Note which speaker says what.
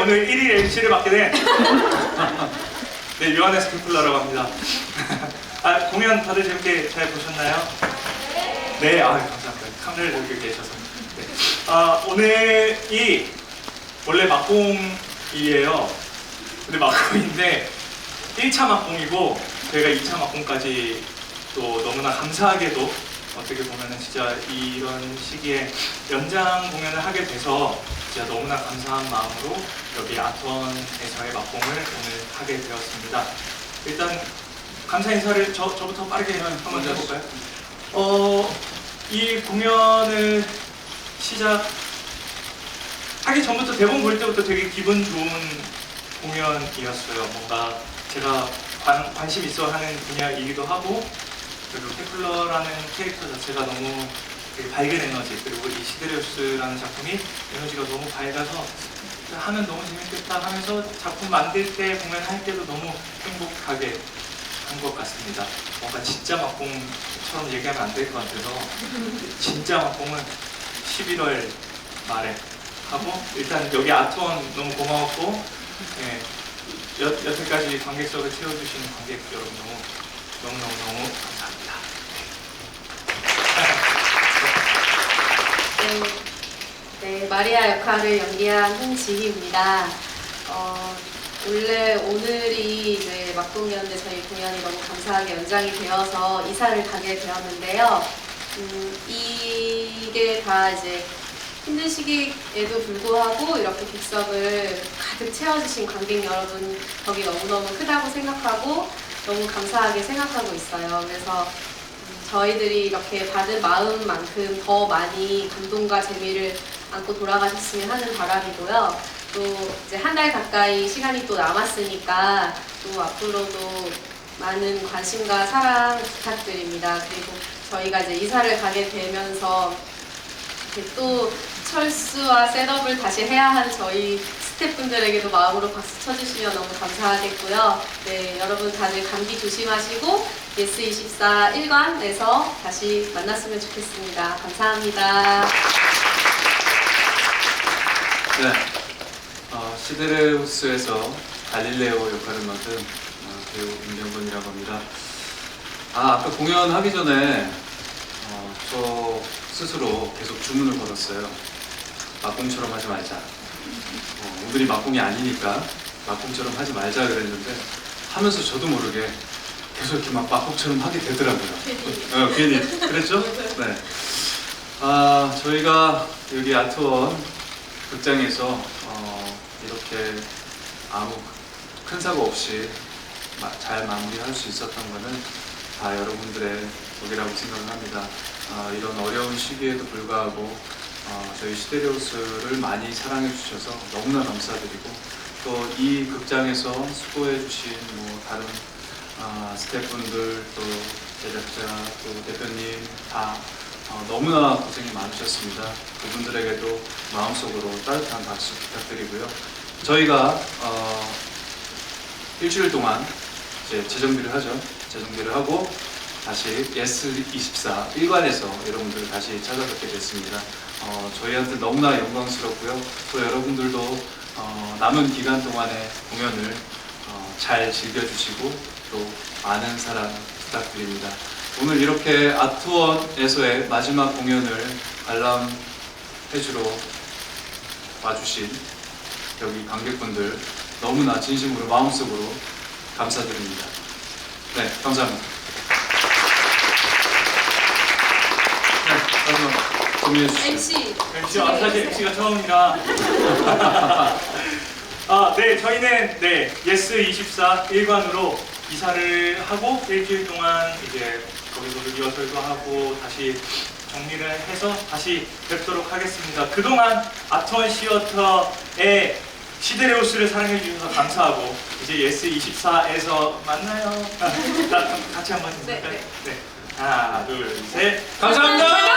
Speaker 1: 오늘 1일 MC를 맡게 된 네, 요한의 스피플러라고 합니다. 아, 공연 다들 재밌게 잘 보셨나요? 네, 아, 감사합니다. 카메라를 들고 계셔서. 네. 아, 오늘이 원래 막공이에요. 근데 막공인데 1차 막공이고 저희가 2차 막공까지 또 너무나 감사하게도 어떻게 보면은 진짜 이런 시기에 연장 공연을 하게 돼서 진짜 너무나 감사한 마음으로 여기 아트원에서의 막공을 오늘 하게 되었습니다. 일단 감사 인사를 저, 저부터 빠르게 한번 해볼까요? 어, 이 공연을 시작 하기 전부터 대본 볼 때부터 되게 기분 좋은 공연이었어요. 뭔가 제가 관, 관심 있어 하는 분야이기도 하고 그리고 테플러라는 캐릭터 자체가 너무 밝은 에너지 그리고 이 시데레우스라는 작품이 에너지가 너무 밝아서 하면 너무 재밌겠다 하면서 작품 만들 때 공연할 때도 너무 행복하게 한 것 같습니다. 뭔가 진짜 막공처럼 얘기하면 안 될 것 같아서 진짜 막공은 11월 말에 하고 일단 여기 아트원 너무 고마웠고 예, 여, 여태까지 관객석을 채워주시는 관객 여러분 너무 너무 너무 너무 감사합니다.
Speaker 2: 네, 네, 마리아 역할을 연기한 홍지희입니다. 어, 원래 오늘이 이제 막공이었는데 저희 공연이 너무 감사하게 연장이 되어서 이사를 가게 되었는데요. 음, 이게 다 이제 힘든 시기에도 불구하고 이렇게 객석을 가득 채워주신 관객 여러분 덕이 너무너무 크다고 생각하고 너무 감사하게 생각하고 있어요. 그래서 음, 저희들이 이렇게 받은 마음만큼 더 많이 감동과 재미를 안고 돌아가셨으면 하는 바람이고요. 또 이제 한 달 가까이 시간이 또 남았으니까 또 앞으로도 많은 관심과 사랑 부탁드립니다. 그리고 저희가 이제 이사를 가게 되면서 또 철수와 셋업을 다시 해야 한 저희 스태프분들에게도 마음으로 박수 쳐주시면 너무 감사하겠고요. 네, 여러분 다들 감기 조심하시고 예스24 1관 에서 다시 만났으면 좋겠습니다. 감사합니다.
Speaker 3: 네. 어, 시데레우스에서 갈릴레오 역할을 맡은 어, 배우 임경건이라고 합니다. 아, 아까 공연하기 전에 어, 저 스스로 계속 주문을 걸었어요. 막공처럼 하지 말자. 어, 오늘이 막공이 아니니까 막공처럼 하지 말자 그랬는데 하면서 저도 모르게 계속 이렇게 막 막공처럼 하게 되더라고요. 어, 괜히 그랬죠? 네. 아, 저희가 여기 아트원 극장에서 어, 이렇게 아무 큰 사고 없이 마- 잘 마무리할 수 있었던 것은 다 여러분들의 덕이라고 생각을 합니다. 아, 이런 어려운 시기에도 불구하고 어, 저희 시데리오스를 많이 사랑해 주셔서 너무나 감사드리고 또 이 극장에서 수고해 주신 뭐 다른 아, 스태프분들 또 제작자 또 대표님 다 어, 너무나 고생이 많으셨습니다. 그분들에게도 마음속으로 따뜻한 박수 부탁드리고요. 저희가 어, 일주일 동안 이제 재정비를 하죠. 재정비를 하고 다시 예스24 일관에서 여러분들을 다시 찾아뵙게 됐습니다. 어, 저희한테 너무나 영광스럽고요. 또 여러분들도 어, 남은 기간 동안의 공연을 어, 잘 즐겨주시고 또 많은 사랑 부탁드립니다. 오늘 이렇게 아트원에서의 마지막 공연을 관람해주러 와주신 여기 관객분들 너무나 진심으로 마음속으로 감사드립니다. 네, 감사합니다. 네, 마지막 정리해 주시죠.
Speaker 2: MC
Speaker 1: MC, 아, 사실 MC가 처음이라. 아, 네, 저희는 네, 예스 24 일관으로 이사를 하고 일주일 동안 이제 거기서 리허설도 하고 다시 정리를 해서 다시 뵙도록 하겠습니다. 그동안 아트원 시어터의 시데레우스를 사랑해 주셔서 감사하고 이제 예스24에서 만나요. 나 같이 한번
Speaker 2: 네,
Speaker 1: 해볼까요?
Speaker 2: 네.
Speaker 1: 네. 하나, 둘, 셋.
Speaker 3: 감사합니다.